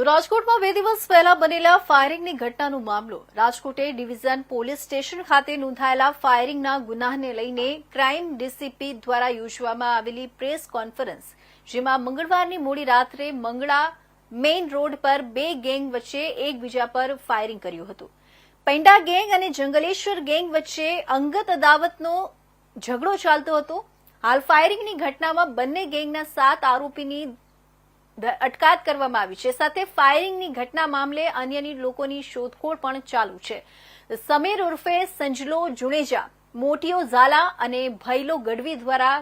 તો રાજકોટમાં બે દિવસ પહેલા બનેલા ફાયરિંગની ઘટનાનો મામલો. રાજકોટ ડિવિઝન પોલીસ સ્ટેશન ખાતે નોંધાયેલા ફાયરિંગના ગુનાહને લઈને ક્રાઇમ ડીસીપી દ્વારા યોજવામાં આવેલી પ્રેસ કોન્ફરન્સ, જેમાં મંગળવારની મોડી રાત્રે મંગળા મેઇન રોડ પર બે ગેંગ વચ્ચે એકબીજા પર ફાયરિંગ કર્યું હતું. પૈંડા ગેંગ અને જંગલેશ્વર ગેંગ વચ્ચે અંગત અદાવતનો ઝઘડો ચાલતો હતો. હાલ ફાયરિંગની ઘટનામાં બંને ગેંગના સાત આરોપીની અટકાયત કરવામાં આવી છે. સાથે ફાયરિંગની ઘટના મામલે અન્યની લોકોની શોધખોળ પણ ચાલુ છે. સમીર ઉર્ફે સંજલો જુણેજા મોટીઓ ઝાલા અને ભૈલો ગઢવી દ્વારા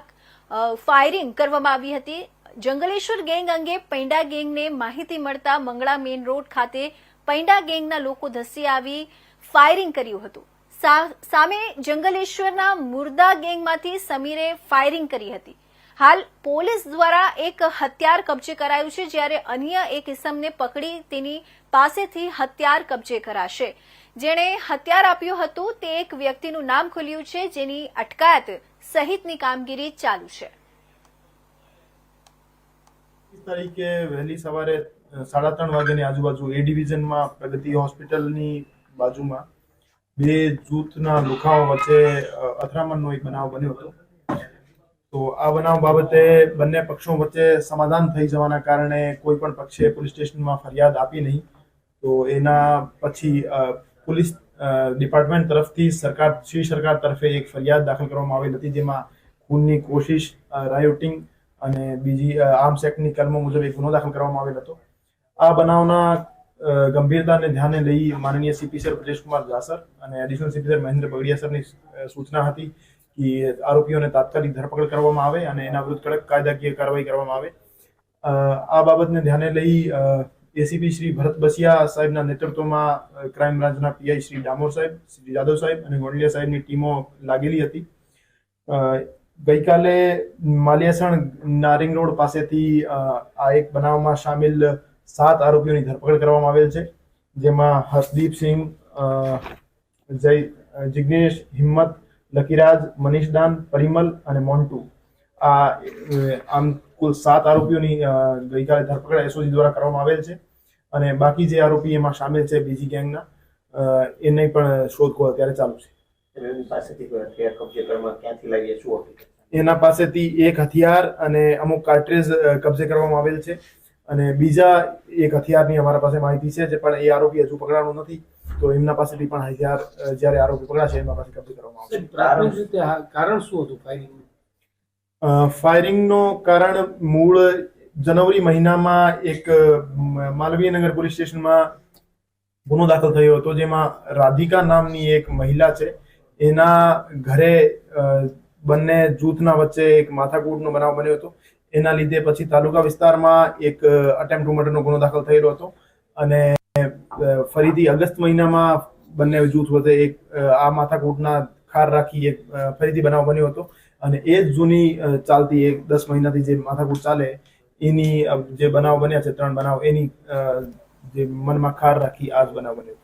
ફાયરિંગ કરવામાં આવી હતી. જંગલેશ્વર ગેંગ અંગે પૈંડા ગેંગને માહિતી મળતા મંગળા મેઇન રોડ ખાતે પૈંડા ગેંગના લોકો ધસી આવી ફાયરિંગ કર્યું હતું. સામે જંગલેશ્વરના મુર્દા ગેંગમાંથી સમીરે ફાયરિંગ કરી હતી. હાલ પોલીસ દ્વારા એક હથિયાર કબજે કરાયું છે જ્યારે અન્ય એક ઇસમને પકડી તેની પાસેથી હથિયાર કબજે કરાશે. જેણે હથિયાર આપ્યું હતું, તે એક વ્યક્તિનું નામ ખુલ્યું છે, જેની અટકાયત સહિતની કામગીરી ચાલુ છે. તારીખે વહેલી સવારે સાડા ત્રણ વાગ્યાની આજુબાજુ એ ડિવિઝનમાં પ્રગતિ હોસ્પિટલની બાજુમાં બે જૂથના લુખાઓ વચ્ચે અથડામણનો એક બનાવ બન્યો હતો. તો આ બનાવ બાબતે બંને પક્ષો વચ્ચે સમાધાન થઈ જવાના કારણે કોઈ પણ પક્ષે પોલીસ સ્ટેશનમાં ફરિયાદ આપી નહીં. તો એના પછી પોલીસ ડિપાર્ટમેન્ટ તરફથી સરકાર, શ્રી સરકાર તરફે એક ફરિયાદ દાખલ કરવામાં આવી હતી, જેમાં ખૂનની કોશિશ રાયોટિંગ અને બીજી આર્મ્સ એક્ટની કલમો મુજબ એક ગુનો દાખલ કરવામાં આવેલ હતો. આ બનાવના ગંભીરતાને ધ્યાને લઈ માનનીય સીપી સર બ્રજેશકુમાર જાસર અને additional CP sir Mahendra Bagadia સરની સૂચના હતી કે આરોપીઓને તાત્કાલિક ધરપકડ કરવામાં આવે અને એના વિરુદ્ધ કડક કાયદાકીય કાર્યવાહી કરવામાં આવે. આ બાબતને ધ્યાને લઈ એસીપી શ્રી ભરત બસિયા સાહેબના નેતૃત્વમાં ક્રાઇમ બ્રાન્ચના પીઆઈ શ્રી ડામોર સાહેબ, શ્રી જાદવ સાહેબ અને ગોંડલિયા સાહેબની ટીમો લાગેલી હતી. ગઈકાલે માલિયાસણ નારિંગ રોડ પાસેથી આ એક બનાવમાં સામેલ સાત આરોપીઓની ધરપકડ કરવામાં આવેલ છે, જેમાં હર્ષદીપસિંહ જય જિગ્નેશ હિંમત લકીરાજ મનીષદાન પરિમલ અને મોન્ટુ. આ આમ કુલ સાત આરોપીઓની ગઈકાલે ધરપકડ એસઓજી દ્વારા કરવામાં આવેલ છે અને બાકી જે આરોપી એમાં સામેલ છે બીજી ગેંગના એને પણ શોધખોળ અત્યારે ચાલુ છે. એના પાસેથી એક હથિયાર અને અમુક કાર્ટ્રેજ કબજે કરવામાં આવેલ છે અને બીજા એક હથિયારની અમારા પાસે માહિતી છે જે પણ એ આરોપી હજુ પકડાણો નથી. તો એમના પાસેથી પણ હજાર જ્યારે આરોપી પકડાશે એમના પાસે કબજે કરવામાં આવશે. કારણ શું હતું ફાયરિંગ ફાયરિંગનો કારણ મૂળ જનવરી મહિનામાં એક માલવીયનગર પોલીસ સ્ટેશનમાં ગુનો દાખલ થયો હતો જેમાં રાધિકા નામની એક મહિલા છે. એના ઘરે બંને જૂથના વચ્ચે એક માથાકૂટનો બનાવ બન્યો હતો. એના લીધે પછી તાલુકા વિસ્તારમાં એક અટેમ્પ ટુ મર્ડરનો ગુનો દાખલ થયેલો હતો. અને ફરીથી અગસ્ત મહિનામાં બંને જૂથ વચ્ચે એક આ માથાકૂટના ખાર રાખી એક ફરીથી બનાવ બન્યો હતો. અને એ જ જૂની ચાલતી એક દસ મહિનાથી જે માથાકૂટ ચાલે, એની જે બનાવ બન્યા છે, ત્રણ બનાવ, એની જે મનમાં ખાર રાખી આ જ બનાવ બન્યો